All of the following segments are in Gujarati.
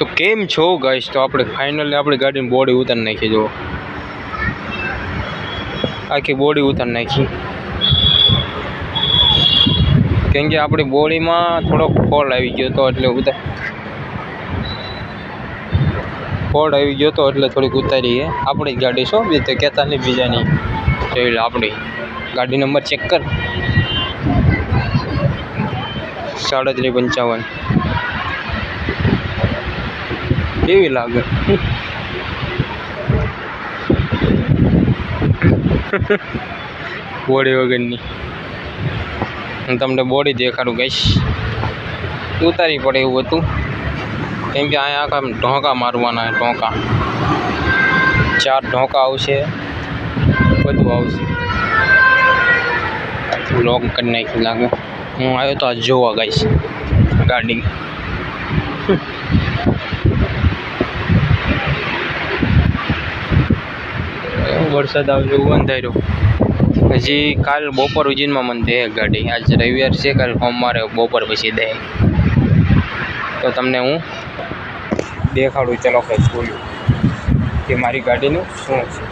તો કેમ છો ગાઈસ તો આપણે ફાઇનલી આપણી ગાડીની બોડી ઉતારી નાખી જો આખી બોડી ઉતારી નાખી. કેમ કે આપણી બોડીમાં થોડોક ફોલ્ટ આવી ગયો હતો એટલે ઉતાર ફોલ્ટ આવી ગયો હતો એટલે થોડીક ઉતારીએ. આપણી જ ગાડી છો બીજે કહેતા નહીં બીજાની. જોઈ આપણી ગાડી નંબર ચેક કર. સાડત્રીસ પંચાવન. કેવી લાગે? બોડી વગરની. હું તમને બોડી દેખાડું ગઈશ ઉતારી પડે એવું હતું. કેમ કે અહીંયા આખા ઢોંકા મારવાના ઢોંકા. ચાર ઢોંકા આવશે. બધું આવશે. લોક કરી નાખી લાગે. હું આવ્યો તો આ જોવા ગઈશ. ગાડી વરસાદ આવજો બંધ અંધાર્યું. હજી કાલ બપોર ઉજીનમાં મને દે ગાડી. આજ રવિવાર છે, કાલ સોમવારે બપોર પછી દે. તો તમને હું દેખાડું, ચલો કંઈ ખોલ્યું કે મારી ગાડીનું શું છે.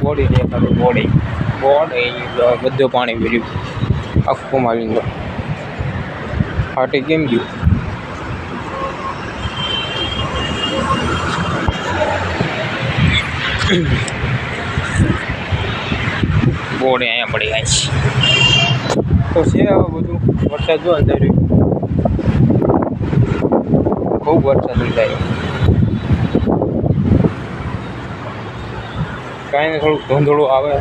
બોડી દેખાડું, બોડી. બોડી, બધું પાણી ભર્યું. આખું મારી લો ફાટી કેમ ગયું? બોર્ડ અહીંયા પડી જાય છે. તો છે હવે બધું. વરસાદ જો અંધાર્યું ખૂબ વરસાદ જાય કાંઈ ને થોડુંક ધૂંધળું આવે.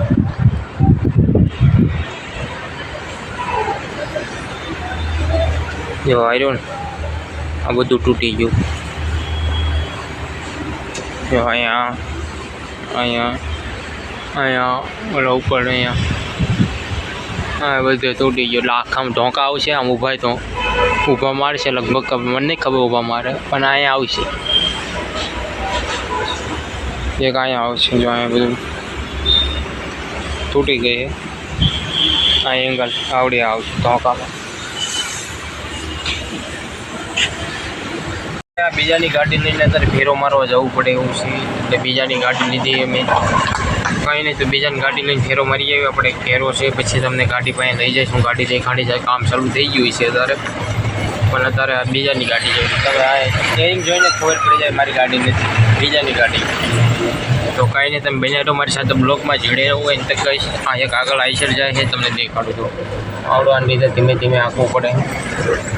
જો આવ્યો ને આ બધું તૂટી ગયું. જો અહીંયા અહીંયા અહીંયા ઓલા ઉપર અહીંયા. હા બધે તૂટી ગયું. એટલે આખામાં ઢોંકા આવશે, આમ ઊભા તો ઊભા મારશે. લગભગ મને નહીં ખબર ઊભા મારે, પણ અહીંયા આવશે. એક અહીંયા આવશે, જો અહીંયા બધું તૂટી ગઈ આ એંગલ આવડી આવશે ઢોંકામાં બીજાની ગાડી લઈને અત્યારે ફેરો મારવા જવું પડે એવું છે. એટલે બીજાની ગાડી લીધી અમે. કંઈ નહીં તો બીજાની ગાડી લઈને ફેરો મારી આવી આપણે ફેરો છે, પછી તમને ગાડી પાસે લઈ જઈશું. ગાડી લઈ ખાડી જાય. કામ ચાલુ થઈ ગયું છે અત્યારે. પણ અત્યારે બીજાની ગાડી જોઈ. તમે આ સ્ટેરિંગ જોઈને જ ખબર પડી જાય મારી ગાડી નથી. બીજાની ગાડી. તો કાંઈ નહીં, તમે બન્યા તો મારી સાથે બ્લોકમાં જીડે હોય ને તો કહીશ આ એક આગળ આઈસર જાય છે, તમને દેખાડું તો આવડવાને લીધે ધીમે ધીમે આંકવું પડે.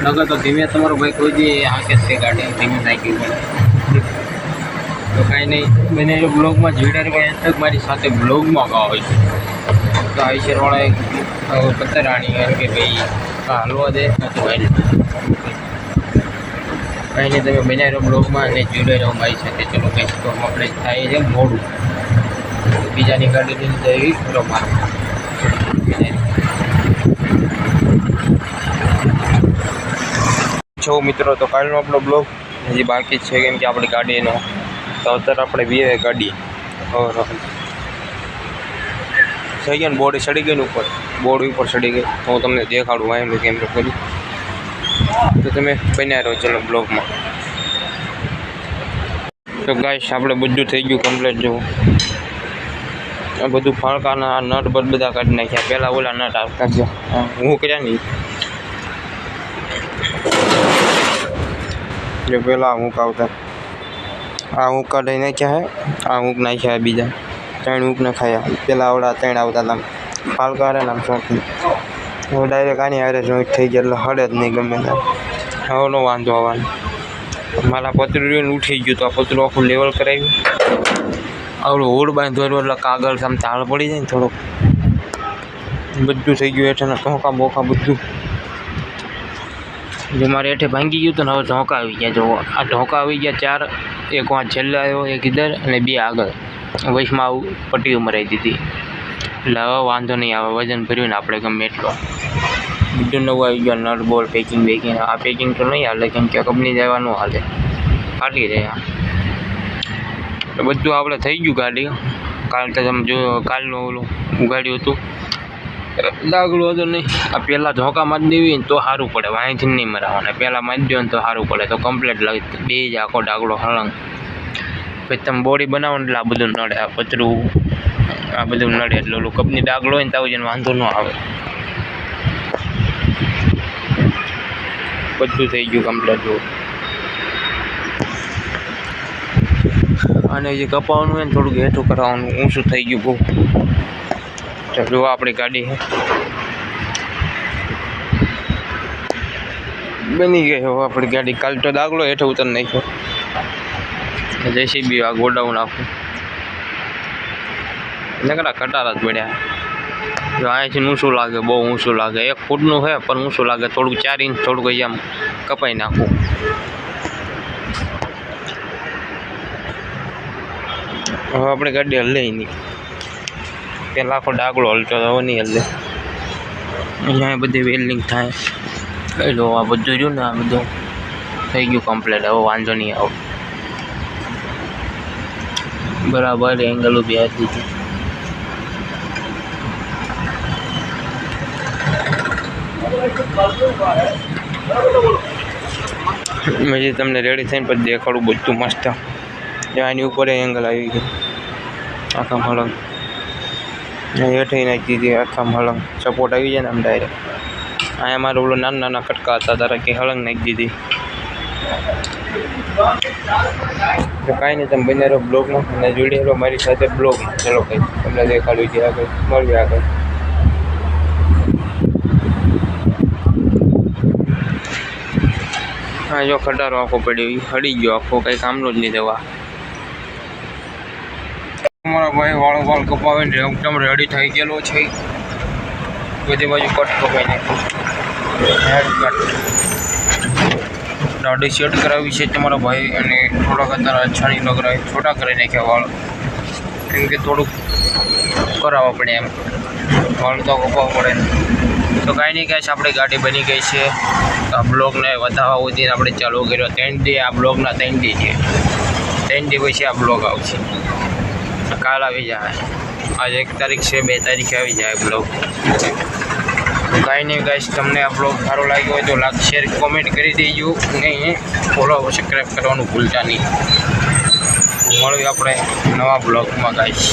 નગર તો ધીમે તમારો ભાઈ કોઈ દી આંકે છે ગાડી. ધીમે થાય પડે તો કાંઈ નહીં. મને જો બ્લોગમાં જોડ્યા હોય તક મારી સાથે બ્લોગમાં ગાવ છે. તો આઈસરવાળા એક પતરાણી એમ કે ભાઈ હાલવા દે નથી વાઈલ કાંઈ નહીં, તમે બન્યા રહો બ્લોગમાં અને જોડે રહો મારી સાથે. ચલો કંઈક તો આપણે થાય છે મોડું. બીજાની ગાડી લઈને જઈ ફરો મારવા છો મિત્રો, તો કાલનો આપણો બ્લોગ હજી બાકી છે કેમ કે આપણી ગાડીનો તો અત્યારે આપણે બે ગાડી. થઈ ગયા ને? બોર્ડ ચડી ગઈ ને ઉપર? બોર્ડ ઉપર ચડી ગઈ. તો હું તમને દેખાડું વાયનું કેમ કર્યું તો તમે બન્યા રહો ચલો બ્લોગમાં. તો ગાઈશ આપણે બધું થઈ ગયું કમ્પ્લીટ જોવું આ બધું ફાળકાના નટ બધ બધા કાઢી નાખ્યા. પહેલાં ઓલા નટ આવતા છે હું. કર્યા નહીં જો પહેલાં હું આવતા આ અમુક કાઢી નાખ્યા હે આ ઊંઘ નાખ્યા બીજા. ત્રણ ઊંક ખાયા. પહેલાં આવડા ત્રણ આવતા હતા પાલકા હારે નામ શોખી હવે ડાયરેક્ટ આની હારે જોઈન્ટ થઈ ગયા એટલે હડે જ નહીં ગમે ત્યાં. હવે નો વાંધો આવવાનો. મારા પતરું ઉઠી ગયું તો આ પતરું આખું લેવલ કરાવ્યું. આવડું હોડ બાંધવાનું એટલે કાગળ આમ તાળ પડી જાય ને થોડોક. બધું થઈ ગયું હેઠળના ટોંકા બોકા બધું. જો મારે હેઠે ભાંગી ગયું તો ને હવે ઢોંકા આવી ગયા. જો આ ઢોંકા આવી ગયા ચાર, એક વાં છેલ્લે આવ્યો, એક ઇધર અને બે આગળ. વૈશમાં આવું પટ્ટીઓ મરાઈ દીધી. એટલે હવે વાંધો નહીં આવે, વજન ભર્યું ને આપણે ગમે એટલો. બીજું નવું આવી ગયો નટ બોલ પેકિંગ બેકિંગ આ પેકિંગ તો નહીં હાલે, કેમ કે કંપની જવાનું હાલે. ફાટી રહ્યા. બધું આપણે થઈ ગયું ગાડી. કાલ તો તમે જો કાલનું ઓલું ઉગાડ્યું હતું. દાગલો હતો નહીં. આ પહેલાં ધોકા મારી દેવી ને તો સારું પડે વાંચી નહીં મરાવવાના પહેલાં મારી દો ને તો સારું પડે, તો કમ્પ્લેટ લાગે. બે જ આખો ડાગલો હળંગ. પછી તમે બોડી બનાવો એટલે આ બધું નડે, આ પતરું, આ બધું નડે એટલે ઓલું કપની ડાગલો હોય ને તો જેને વાંધો ન આવે. બધું થઈ ગયું કમ્પ્લેટ જો અને જે કપાવાનું હોય ને થોડુંક હેઠું કરાવવાનું, ઊંચું થઈ ગયું બહુ. તો આપણી ગાડી છે બની ગઈ હવે આપણી ગાડી. કાલ તો દાગલો હેઠળ ઉતર નાખ્યો. જેસીબી આ ગોડાઉન આખું. નકરા કટારા જ પડ્યા. જો અહીંથી ઊંચું લાગે, બહુ ઊંચું લાગે. એક ફૂટનું છે પણ ઊંચું લાગે. થોડુંક ચાર ઇંચ થોડુંક અહીંયા કપાઈ નાખું. હવે આપણે ગાડી હલે નહીં. પહેલાં આખો ડાગલો હલતો હતો નહીં હલે. અહીંયા બધી વેલ્ડિંગ થાય. એ લો આ બધું રહ્યું ને આ બધું, થઈ ગયું કમ્પ્લીટ હવે વાંધો નહીં આવો. બરાબર એંગલ ઊભી આવી દીધી. જે તમને રેડી થઈને પછી દેખાડું બધું મસ્ત. એની ઉપર એંગલ આવી ગયું આખા મલંગ હેઠે નાખી દીધી આખા હળંગ. સપોર્ટ આવી જાય ને આમ ડાયરેક્ટ અહીંયા મારે ઓલો નાના નાના કટકા હતા તારા કે હળંગ નાખી દીધી. તો કાંઈ નહીં, તમે બને રહો બ્લોગમાં. અને જોડી રહો મારી સાથે બ્લોગમાં ચલો કંઈ તમને દેખાડવી છે આગળ. મળીએ આગળ. હા જો ખટારો આખો પડ્યો એ હળી ગયો આખો, કંઈ કામનો જ નહીં દવા અમારા ભાઈ વાળ વાળ કપાવીને એકદમ રેડી થઈ ગયેલો છે. બધી બાજુ કટ કપાઈ નાખ્યું હેર કટ દાઢી સેટ કરાવી છે તમારા ભાઈ અને થોડાક અત્યારે અછાણી લગરાવી છોટા કરી નાખ્યા વાળ. કેમ કે થોડુંક કરાવવા પડે એમ. વાળ તો કપાવવા પડે તો કાંઈ નહીં, કાંઈ આપણી ગાડી બની ગઈ છે. આ બ્લોગને વધારવા સુધી આપણે ચાલુ કર્યો. ત્રણ દી આ બ્લોગના ત્રણ દી છે. ત્રણ દી પછી આ બ્લોગ આવશે. કાલ આવી જાય. આજે એક તારીખ છે, બે તારીખે આવી જાય બ્લોગ. કાંઈ નહીં ગાઈશ તમને આ બ્લોગ સારો લાગ્યો હોય તો લાઈક શેર કોમેન્ટ કરી દેજો. નહીં ફોલો સબસ્ક્રાઈબ કરવાનું ભૂલતા નહીં. મળીએ આપણે નવા બ્લોગમાં ગાઈશ